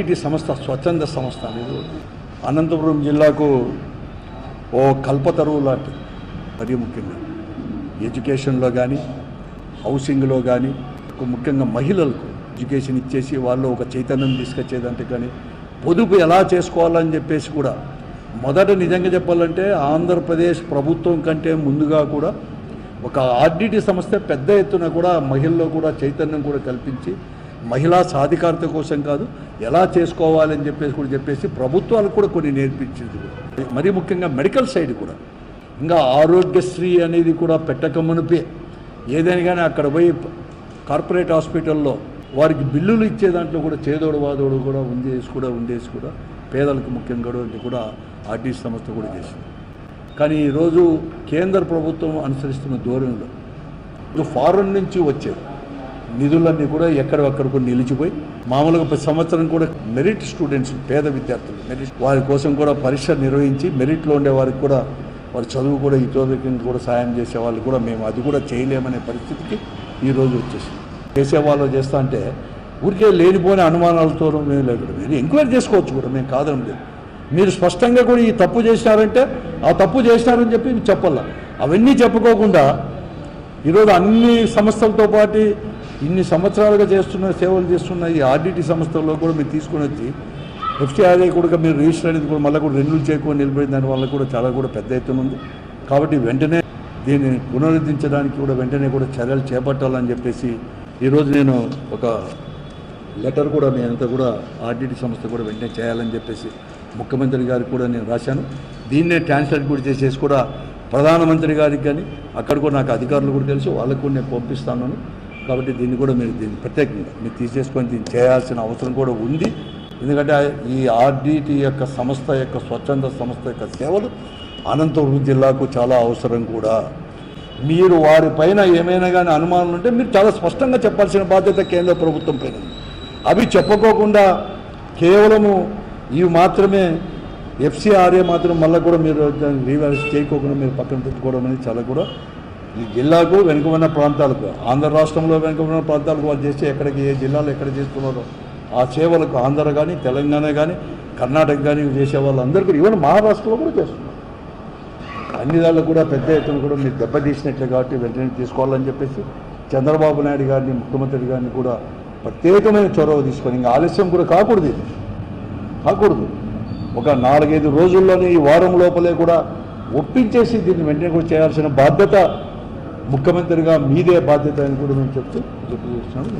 ఇది సంస్థ స్వచ్ఛంద సంస్థ అనేది అనంతపురం జిల్లాకు ఓ కల్పతరువు లాంటిది మరీ ముఖ్యంగా. ఎడ్యుకేషన్లో కానీ హౌసింగ్లో కానీ ముఖ్యంగా మహిళలకు ఎడ్యుకేషన్ ఇచ్చేసి వాళ్ళు ఒక చైతన్యం తీసుకొచ్చేదంటే కానీ పొదుపు ఎలా చేసుకోవాలని చెప్పేసి కూడా మొదట నిజంగా చెప్పాలంటే ఆంధ్రప్రదేశ్ ప్రభుత్వం కంటే ముందుగా కూడా ఒక ఆర్డిటి సంస్థ పెద్ద ఎత్తున కూడా మహిళల్లో కూడా చైతన్యం కూడా కల్పించి మహిళా సాధికారత కోసం కాదు ఎలా చేసుకోవాలని చెప్పేసి కూడా చెప్పేసి ప్రభుత్వాలకు కూడా కొన్ని నేర్పించింది మరీ ముఖ్యంగా మెడికల్ సైడ్ కూడా. ఇంకా ఆరోగ్యశ్రీ అనేది కూడా పెట్టక మునిపే ఏదైనా కానీ అక్కడ పోయి కార్పొరేట్ హాస్పిటల్లో వారికి బిల్లులు ఇచ్చే దాంట్లో కూడా చేదోడు వాదోడు కూడా ఉండేసి కూడా ఉండేసి కూడా పేదలకు ముఖ్యంగా కూడా- కూడా ఆర్టీ సంస్థ కూడా చేసింది. కానీ ఈరోజు కేంద్ర ప్రభుత్వం అనుసరిస్తున్న ధోరణిలో ఫారెన్ నుంచి వచ్చేది. నిధులన్నీ కూడా ఎక్కడెక్కడికి నిలిచిపోయి మామూలుగా ప్రతి సంవత్సరం కూడా మెరిట్ స్టూడెంట్స్ పేద విద్యార్థులు మెరిట్ వారి కోసం కూడా పరీక్ష నిర్వహించి మెరిట్లో ఉండే వారికి కూడా వారి చదువు కూడా ఇతోధికంగా కూడా సాయం చేసే వాళ్ళు కూడా మేము అది కూడా చేయలేమనే పరిస్థితికి ఈరోజు వచ్చేసింది. చేసేవాళ్ళు చేస్తా అంటే ఊరికే లేనిపోయిన అనుమానాలతో మేము లేకుండా మీరు ఎంక్వైరీ చేసుకోవచ్చు కూడా మేము కాదనం లేదు. మీరు స్పష్టంగా కూడా ఈ తప్పు చేసినారంటే ఆ తప్పు చేసినారని చెప్పి చెప్పాల. అవన్నీ చెప్పుకోకుండా ఈరోజు అన్ని సంస్థలతో పాటు ఇన్ని సంవత్సరాలుగా చేస్తున్న సేవలు చేస్తున్న ఈ ఆర్డిటి సంస్థల్లో కూడా మీరు తీసుకొని వచ్చి ఎఫ్టీఆర్ఐ కూడా మీరు రిజిస్టర్ అనేది కూడా మళ్ళీ కూడా రెన్యూల్ చేయకుండా నిలబడిన దాని వల్ల కూడా చాలా కూడా పెద్ద ఎత్తున ఉంది. కాబట్టి వెంటనే దీన్ని పునరుద్ధరించడానికి కూడా వెంటనే కూడా చర్యలు చేపట్టాలని చెప్పేసి ఈరోజు నేను ఒక లెటర్ కూడా నేనంతా కూడా ఆర్డిటి సంస్థ కూడా వెంటనే చేయాలని చెప్పేసి ముఖ్యమంత్రి గారికి కూడా నేను రాశాను. దీన్నే ట్రాన్స్లేట్ కూడా చేసేసి కూడా ప్రధానమంత్రి గారికి కానీ అక్కడ కూడా నాకు అధికారులు కూడా తెలుసు వాళ్ళకు కూడా నేను పంపిస్తాను. కాబట్టి దీన్ని కూడా మీరు దీన్ని ప్రత్యేకంగా మీరు తీసేసుకొని దీన్ని చేయాల్సిన అవసరం కూడా ఉంది. ఎందుకంటే ఈ ఆర్డిటి యొక్క సంస్థ యొక్క స్వచ్ఛంద సంస్థ యొక్క సేవలు అనంతపురం జిల్లాకు చాలా అవసరం కూడా. మీరు వారిపైన ఏమైనా కానీ అనుమానాలు ఉంటే మీరు చాలా స్పష్టంగా చెప్పాల్సిన బాధ్యత కేంద్ర ప్రభుత్వం పైన అవి చెప్పుకోకుండా కేవలము ఇవి మాత్రమే ఎఫ్సిఆర్ఏ మాత్రం మళ్ళీ కూడా మీరు దాన్ని రీవాల్యూస్ చేయకోకుండా మీరు పక్కన పెట్టుకోవడం అనేది చాలా కూడా జిల్లాకు వెనుకబడిన ప్రాంతాలకు ఆంధ్ర రాష్ట్రంలో వెనుకబడిన ప్రాంతాలకు వాళ్ళు చేస్తే ఎక్కడికి ఏ జిల్లాలో ఎక్కడ చేస్తున్నారో ఆ సేవలకు ఆంధ్ర కానీ తెలంగాణ కానీ కర్ణాటక కానీ చేసే వాళ్ళందరూ కూడా ఈవెన్ మహారాష్ట్రలో కూడా చేస్తున్నారు. అన్ని దాళ్ళు కూడా పెద్ద ఎత్తున కూడా మీరు దెబ్బతీసినట్లే కాబట్టి వెంటనే తీసుకోవాలని చెప్పేసి చంద్రబాబు నాయుడు గారిని ముఖ్యమంత్రి గారిని కూడా ప్రత్యేకమైన చొరవ తీసుకొని ఇంకా ఆలస్యం కూడా కాకూడదు ఇది. కాకూడదు. ఒక నాలుగైదు రోజుల్లోనే ఈ వారం లోపలే కూడా ఒప్పించేసి దీన్ని వెంటనే కూడా చేయాల్సిన బాధ్యత ముఖ్యమంత్రిగా మీదే బాధ్యత అని కూడా మేము చెప్తూ చెప్పు చేస్తున్నాను